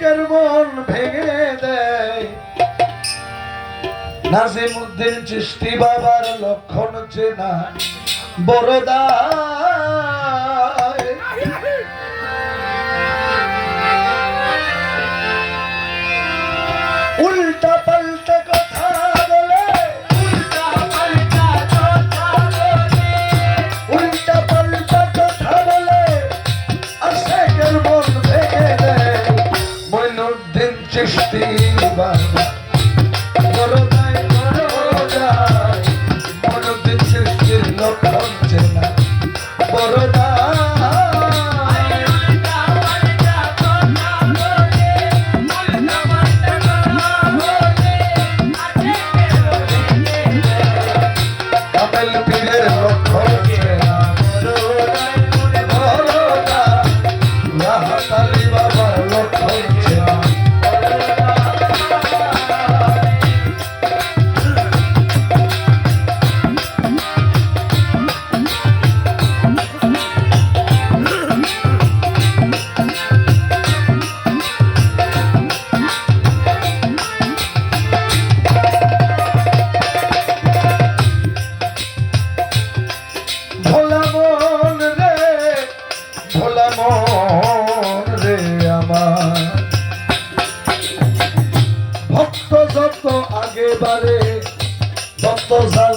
অনেকের মন ভেঙে দেয়। নাজিমুদ্দিন চিষ্টি বাবার লক্ষণ চেনা। বড়দা সৃষ্টি esposa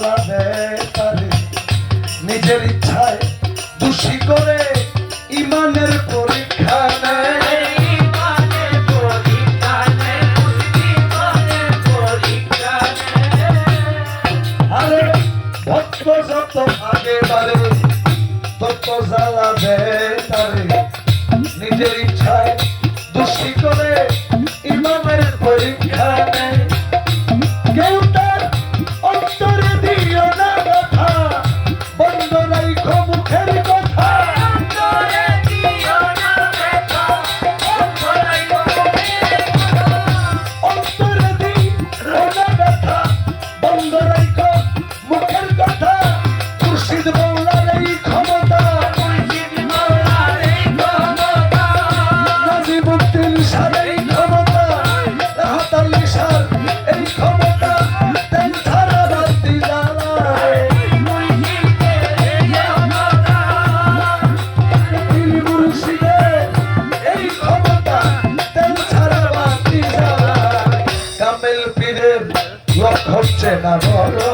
না বলো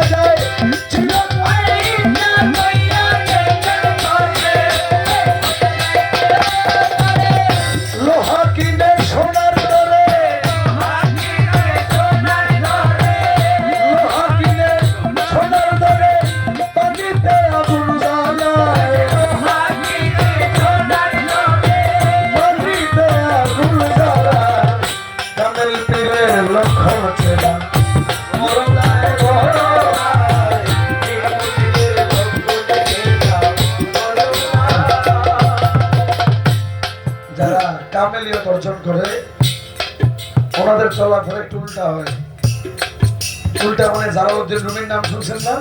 আমেলিয়া বর্জন করে, ওনাদের চলাফেরা একটু উল্টা হয়। উল্টা মানে যারা জালালউদ্দিন রুমির নাম শুনছেন না,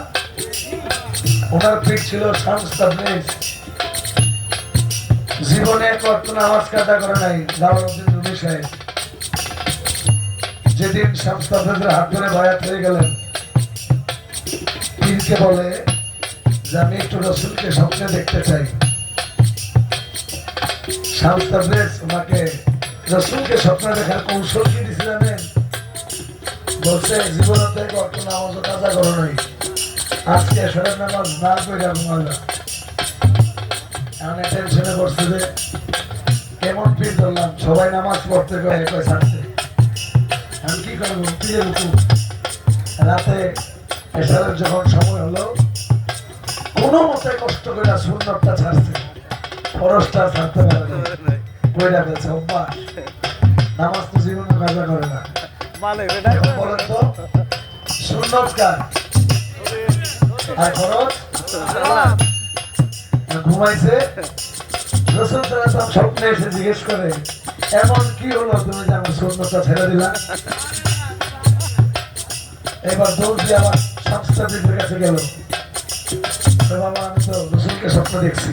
ওনার পিঠ ছিল শামস জীবনে কর্তন আওয়াজ কাটা করে নাই জালালউদ্দিন রুমি সাহেব যেদিন শামস হাত ধরে বায়াত হয়ে গেলেন, পীরকে বলে যে, আমি একটু রসুলকে স্বপ্নে দেখতে চাই। শামস্তাফেজ ওনাকে রসুলকে স্বপ্নে দেখার কৌশল কি জানেন? বলছে জীবনতে কত নামাজ ও কাজা করো নাই। আজকে সরের নামাজ না করে ঘুমালা এমন টেনশনে বসছে যে, কেমন ফিল করলাম? সবাই নামাজ পড়তে কয়ে কয়ে ছাড়ছে। আমি কি করব? ফিরে উঠু রাতে এসারের যখন সময় হলো, কোনো মতে কষ্ট করে সুন্দরটা ছাড়ছে। পরশটা ছাড়তে পারে না কইরা ফেলছে অভ্যাস। নামাজ তো জীবনে কাজা করে না। বলেন তো সুন্নত আর খরচ ঘুমাইছে? রসুল সাল্লাল্লাহু স্বপ্নে এসে জিজ্ঞেস করে এমন কি হলো তুমি যে আমার ছেড়ে দিলা? এবার দৌড় দিয়ে আবার সংস্থাপিতের কাছে গেল। বাবা আমি তো রসুলকে স্বপ্ন দেখছি।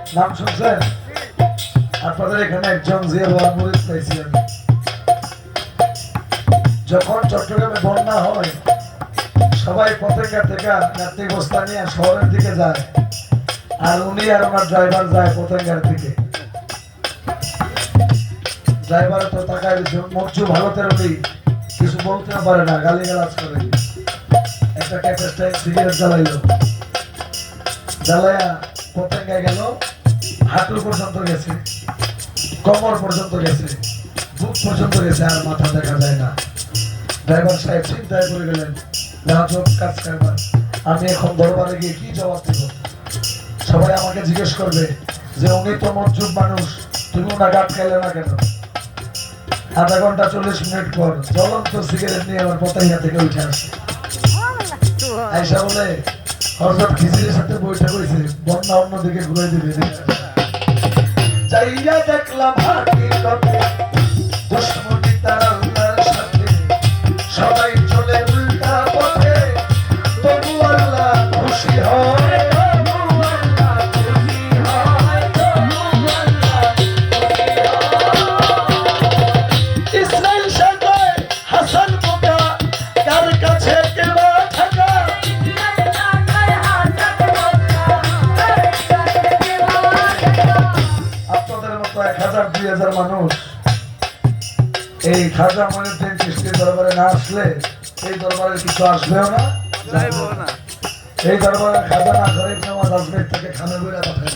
নাম শুনছেন? আপনাদের এখানে একজন মুরিদ যখন চট্টগ্রামে বন্যা হয়, সবাই পতেঙ্গা থেকে বস্তা নিয়ে শহরের দিকে যায়। আর উনি আর ওনার ড্রাইভার যায় পতেঙ্গার দিকে। ড্রাইভার তো দিচ্ছে মরচু ভারতের উনি কিছু বলতে পারে না গালি গালাজ করে। একটা ক্যাপেস্টাইন সিগারেট জ্বালাইলো। জ্বালায়া পতেঙ্গায় গেল হাঁটু পর্যন্ত গেছে, কমর পর্যন্ত গেছে, বুক পর্যন্ত গেছে, আর মাথা দেখা যায় না। ড্রাইভার সাহেব চিন্তায় পড়ে গেলেন কাজ কারবার, আমি এখন দরবারে গিয়ে কি জবাব দেব? সবাই আমাকে জিজ্ঞেস করবে যে, উনি তো মজুব মানুষ, তুমি ওনার গাট খেলে না কেন? আধা ঘণ্টা চল্লিশ মিনিট পর জ্বলন্ত সিগারেট নিয়ে আমার পতাইয়া থেকে উঠে আসে। আইসা বলে হজরত খিজিরের সাথে বৈঠক হয়েছে, বন্যা অন্যদিকে ঘুরে দিবে যাইয়া দেখলাম হাকিকতে মানুষ। এই খাজা মনিউদ্দিন কৃষ্ণের দরবারে না আসলে এই দরবারে কিছু আসবেও না। এই দরবারে খাজা না গরিব নামাজ আসবে থেকে খানা বইরা পাঠায়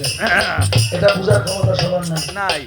এটা বুঝার ক্ষমতা সবার নাই। নাই।